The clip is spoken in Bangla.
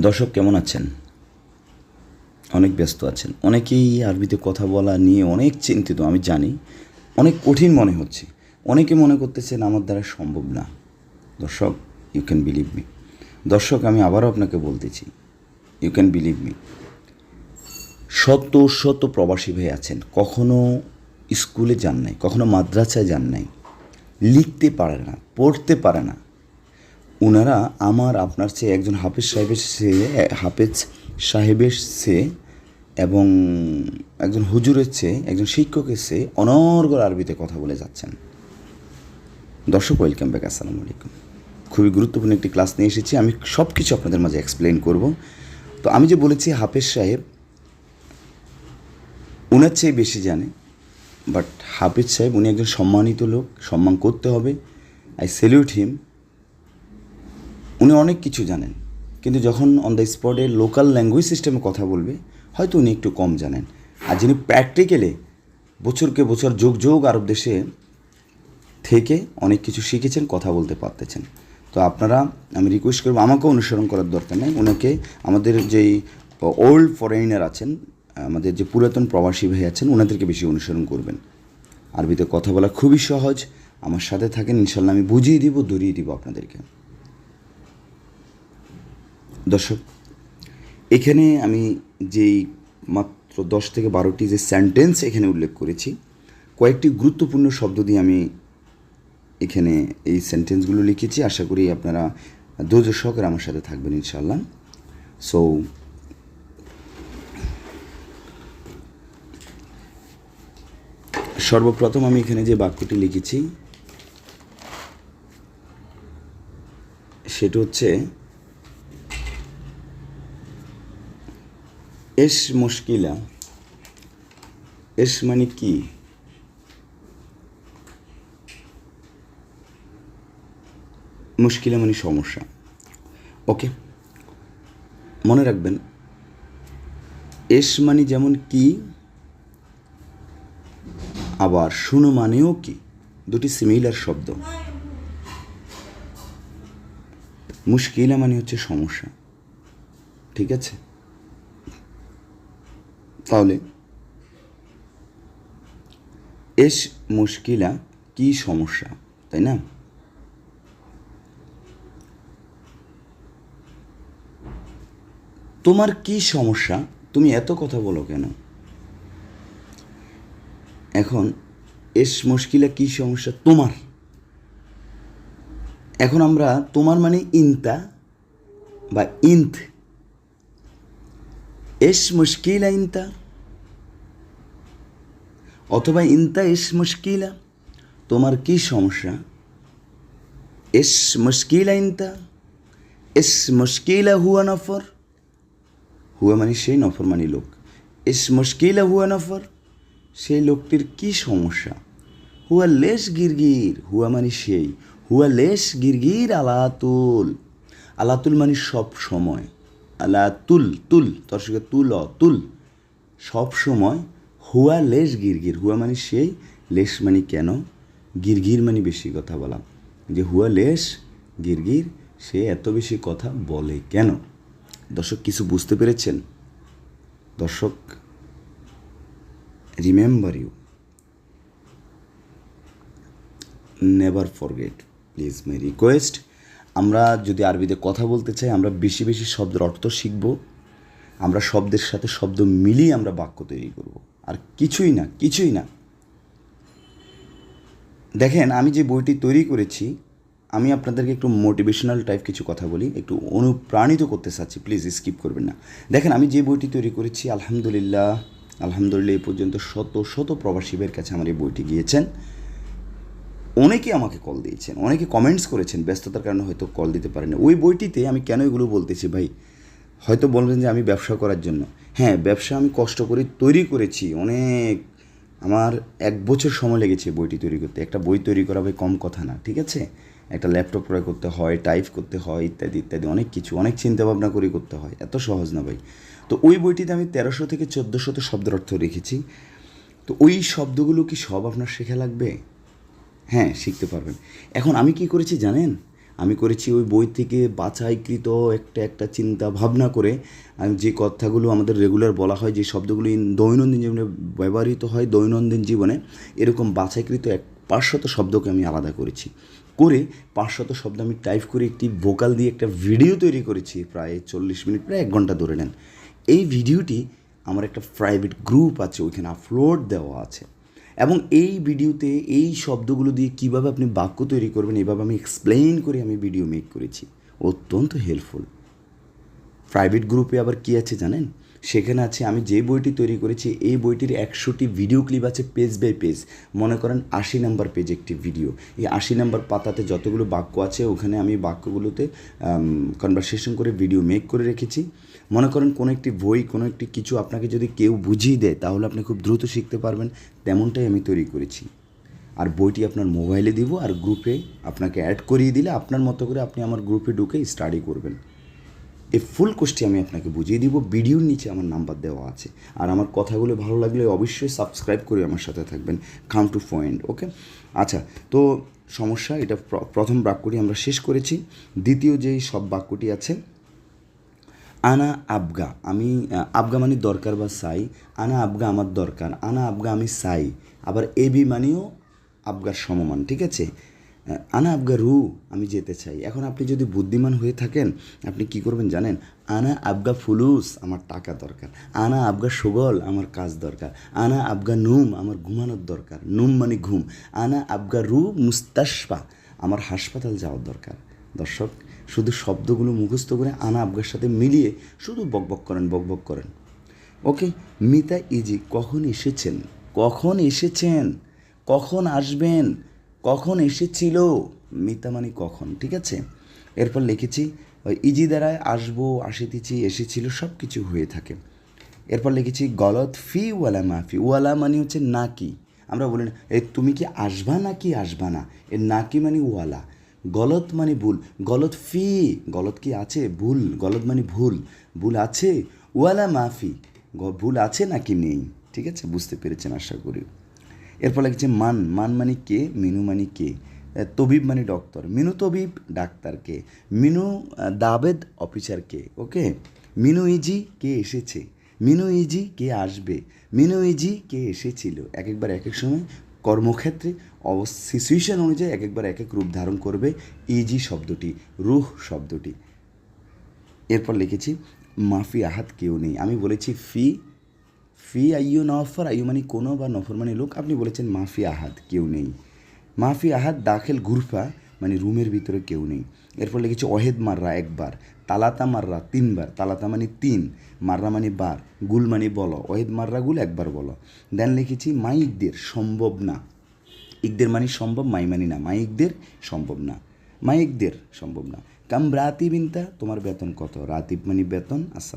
দর্শক কেমন আছেন? অনেক ব্যস্ত আছেন। অনেকেই আরবিতে কথা বলা নিয়ে অনেক চিন্তিত, আমি জানি। অনেক কঠিন মনে হচ্ছে। অনেকে মনে করতেছেন আমার দ্বারা সম্ভব না। দর্শক ইউ ক্যান বিলিভ মি দর্শক, আমি আবারও আপনাকে বলতেছি ইউ ক্যান বিলিভ মি শত শত প্রবাসী ভাই আছেন। কখনো স্কুলে যান নাই, কখনো মাদ্রাসায় যান নাই। লিখতে পারে না, পড়তে পারে না। ওনারা আমার, আপনার চেয়ে একজন হাফেজ সাহেবের সে হাফেজ সাহেবের সে এবং একজন হুজুরের চেয়ে, একজন শিক্ষকের চেয়ে অনর্গল আরবিতে কথা বলে যাচ্ছেন। দর্শক ওয়েলকাম ব্যাক আসসালামু আলাইকুম। খুবই গুরুত্বপূর্ণ একটি ক্লাস নিয়ে এসেছি। আমি সব কিছু আপনাদের মাঝে এক্সপ্লেন করব। তো আমি যে বলেছি হাফেজ সাহেব ওনার চেয়ে বেশি জানে বাট হাফেজ সাহেব উনি একজন সম্মানিত লোক, সম্মান করতে হবে। আই সেলিউট হিম উনি অনেক কিছু জানেন, কিন্তু যখন অন দ্য স্পটে লোকাল ল্যাঙ্গুয়েজ সিস্টেমে কথা বলবে, হয়তো উনি একটু কম জানেন। আর যিনি প্র্যাকটিক্যালে বছরকে বছর, যোগ যোগ আরব দেশে থেকে অনেক কিছু শিখেছেন, কথা বলতে পারতেছেন। তো আপনারা, আমি রিকোয়েস্ট করব, আমাকেও অনুসরণ করার দরকার নেই। ওনাকে আমাদের যেই ওল্ড ফরেনার আছেন, আমাদের যে পুরাতন প্রবাসী ভাই আছেন ওনাদেরকে বেশি অনুসরণ করবেন। আরবিতে কথা বলা খুবই সহজ। আমার সাথে থাকেন, ইনশাল্লাহ আমি বুঝিয়ে দিব, ধরিয়ে দিব আপনাদেরকে। দর্শক, এখানে আমি যেই মাত্র দশ থেকে বারোটি যে সেন্টেন্স এখানে উল্লেখ করেছি, কয়েকটি গুরুত্বপূর্ণ শব্দ দিয়ে আমি এখানে এই সেন্টেন্সগুলো লিখেছি। আশা করি আপনারা ধৈর্য সহকারে আমার সাথে থাকবেন ইনশাল্লাহ সো সর্বপ্রথম আমি এখানে যে বাক্যটি লিখেছি, সেটা হচ্ছে এস মুশকিলা, এস মানে কি? মুশকিলা মানে সমস্যা। ওকে, মনে রাখবেন, এস মানে যেমন কি, আবার শুনো মানেও কি? দুটি সিমিলার শব্দ। মুশকিলা মানে হচ্ছে সমস্যা। ঠিক আছে? তাহলে এস মুশকিলা কি সমস্যা, তাই না? তোমার কি সমস্যা? তুমি এত কথা বলো কেন? এখন এস মুশকিলা কি সমস্যা? তোমার। এখন আমরা তোমার মানে ইনতা বা ইন্থ এস মুশকিলা ইনতা অথবা ইনতা এস মুশকিলা তোমার কি সমস্যা এস মুশকিলা ইনতা এস মুশকিলা হুয়া নফর হুয়া মানে সেই নফর মানে লোক এস মুশকিলা হুয়া নফর সেই লোকটির কি সমস্যা হুয়া লেস গিরগির হুয়া মানে সেই হুয়া লেস গিরগির আলাতুল আলাতুল মানে সব সময় আলা তুল তুল সঙ্গে তুল তুল। সব সময় হুয়া লেশ গিরগির। হুয়া মানে সেই, লেশ মানে কেন? গিরগির মানে বেশি কথা বলা। যে হুয়া লেশ, গিরগির, সে এত বেশি কথা বলে কেন? দর্শক, কিছু বুঝতে পেরেছেন? দর্শক remember you never forget please my request আমরা যদি আরবিতে কথা বলতে চাই, আমরা বেশি বেশি শব্দের অর্থ শিখব। আমরা শব্দের সাথে শব্দ মিলিয়ে আমরা বাক্য তৈরি করব। আর কিছুই না কিছুই না। দেখেন, আমি যে বইটি তৈরি করেছি, আমি আপনাদেরকে একটু মোটিভেশনাল টাইপ কিছু কথা বলি, একটু অনুপ্রাণিত করতে চাচ্ছি। প্লিজ স্কিপ করবেন না। দেখেন, আমি যে বইটি তৈরি করেছি, আলহামদুলিল্লাহ আলহামদুলিল্লাহ, এই পর্যন্ত শত শত প্রবাসীদের কাছে আমার এই বইটি গিয়েছেন। অনেকে আমাকে কল দিয়েছেন, অনেকে কমেন্টস করেছেন, ব্যস্ততার কারণে হয়তো কল দিতে পারেন। ওই বইটিতে আমি কেন এগুলো বলতেছি ভাই? হয়তো বলবেন যে আমি ব্যবসা করার জন্য। হ্যাঁ ব্যবসা আমি কষ্ট করে তৈরি করেছি, অনেক। আমার এক বছর সময় লেগেছে বইটি তৈরি করতে। একটা বই তৈরি করা ভাই কম কথা না, ঠিক আছে? একটা ল্যাপটপ ক্রয় করতে হয় টাইপ করতে হয়, ইত্যাদি ইত্যাদি, অনেক কিছু, অনেক চিন্তা ভাবনা করে করতে হয়। এত সহজ না ভাই। তো ওই বইটিতে আমি তেরোশো থেকে চোদ্দোশত শব্দের অর্থ রেখেছি। তো ওই শব্দগুলো কি সব আপনার শেখা লাগবে? হ্যাঁ শিখতে পারবেন। এখন আমি কি করেছি জানেন? আমি করেছি ওই বই থেকে বাছাইকৃত একটা একটা চিন্তা ভাবনা করে আমি যে কথাগুলো আমাদের রেগুলার বলা হয়, যে শব্দগুলি দৈনন্দিন জীবনে ব্যবহৃত হয়, দৈনন্দিন জীবনে এরকম বাছাইকৃত এক পাঁচশত শব্দকে আমি আলাদা করেছি। করে পাঁচশত শব্দ আমি টাইপ করে একটি ভোকাল দিয়ে একটা ভিডিও তৈরি করেছি, প্রায় চল্লিশ মিনিট, প্রায় এক ঘণ্টা ধরে নেন। এই ভিডিওটি আমার একটা প্রাইভেট গ্রুপ আছে, ওইখানে আপলোড দেওয়া আছে। এবং এই ভিডিওতে এই শব্দগুলো দিয়ে কীভাবে আপনি বাক্য তৈরি করবেন, এভাবে আমি এক্সপ্লেইন করে আমি ভিডিও মেক করেছি। অত্যন্ত হেল্পফুল প্রাইভেট গ্রুপে আবার কী আছে জানেন? সেখানে আছে, আমি যে বইটি তৈরি করেছি, এই বইটির একশোটি ভিডিও ক্লিপ আছে পেজ বাই পেজ মনে করেন আশি নাম্বার পেজ একটি ভিডিও এই আশি নাম্বার পাতাতে যতগুলো বাক্য আছে, ওখানে আমি বাক্যগুলোতে কনভারসেশন করে ভিডিও মেক করে রেখেছি। মনে করেন কোনো একটি বই, কোনো একটি কিছু আপনাকে যদি কেউ বুঝিয়ে দেয়, তাহলে আপনি খুব দ্রুত শিখতে পারবেন। তেমনটাই আমি তৈরি করেছি। আর বইটি আপনার মোবাইলে দিব, আর গ্রুপে আপনাকে অ্যাড করিয়ে দিলে আপনার মতো করে আপনি আমার গ্রুপে ঢুকে স্টাডি করবেন। এই ফুল কোর্সটি আমি আপনাকে বুঝিয়ে দিব ভিডিওর নিচে আমার নাম্বার দেওয়া আছে। আর আমার কথাগুলো ভালো লাগলে অবশ্যই সাবস্ক্রাইব করে আমার সাথে থাকবেন কাম টু পয়েন্ট ওকে আচ্ছা তো সমস্যা, এটা প্রথম বাক্যটি আমরা শেষ করেছি। দ্বিতীয় যেই সব বাক্যটি আছে, আনা আবগা, আমি আবগা মানে দরকার বা সাই, আনা আবগা আমার দরকার, আনা আবগা আমি সাই, আবার এবি মানেও আবগার সমমান, ঠিক আছে? আনা আবগা রু, আমি যেতে চাই। এখন আপনি যদি বুদ্ধিমান হয়ে থাকেন, আপনি কি করবেন জানেন? আনা আবগা ফুলুস, আমার টাকা দরকার। আনা আবগা সুগল, আমার কাজ দরকার। আনা আবগা নুম, আমার ঘুমানোর দরকার। নুম মানে ঘুম। আনা আবগা রু, মুস্তাশফা, আমার হাসপাতাল যাওয়ার দরকার। দর্শক, শুধু শব্দগুলো মুখস্থ করে আনা আবগার সাথে মিলিয়ে শুধু বকবক করেন বকবক করেন। ওকে, মিতা ইজি, কখন এসেছেন? কখন এসেছেন? কখন আসবেন? কখন এসেছিল? মিতা মানে কখন, ঠিক আছে? এরপর লিখেছি ইজি দ্বারায় আসব, আসিতেছি, এসেছিল সব কিছু হয়ে থাকে। এরপর লিখেছি, গলত ফি ওয়ালা মাফি ওয়ালা মানে হচ্ছে নাকি। আমরা বলি না এই তুমি কি আসবা নাকি আসবা না? এর নাকি মানে ওয়ালা। গলত মানে ভুল। গলত ফি। গলত কি আছে? ভুল। গলত মানে ভুল। ভুল আছে? ওয়ালা মাফি ভুল আছে নাকি নেই? ঠিক আছে? বুঝতে পেরেছেন আশা করি। এরপর লিখেছে মান মান মানে কে, মিনু মানে কে তবিব মানে ডক্টর, মিনু তবিব ডাক্তারকে মিনু দাবেদ অফিসারকে ওকে? মিনু ইজি কে এসেছে, মিনু ইজি কে আসবে, মিনু ইজি কে এসেছিল এক একবার এক এক সময় কর্মক্ষেত্রে সিচুয়েশন অনুযায়ী এক একবার এক এক রূপ ধারণ করবে, ইজি শব্দটি, রুহ শব্দটি। এরপর লিখেছি, মাফি আহাত কেউ নেই, আমি বলেছি ফি ফি আইয়ু নফর আইয়ু মানে কোনো বা নফর মানে লোক। আপনি বলেছেন মাফি আহাদ, কেউ নেই। মাফি আহাদ দাখেল গুরফা মানে রুমের ভিতরে কেউ নেই। এরপর লিখেছি অহেদ মাররা একবার, তালাতা মাররা তিনবার, তালাতা মানে তিন, মাররা মানে বার, গুল মানে বলো, অহেদ মাররা গুল একবার বলো। দেন লিখেছি মাইকদের সম্ভব না। ইকদের মানে সম্ভব, মাই মানি না। মাইকদের সম্ভব না। মাইকদের সম্ভব না। কাম রাতিবিনতা, তোমার বেতন কত? রাতিব মানে বেতন আচ্ছা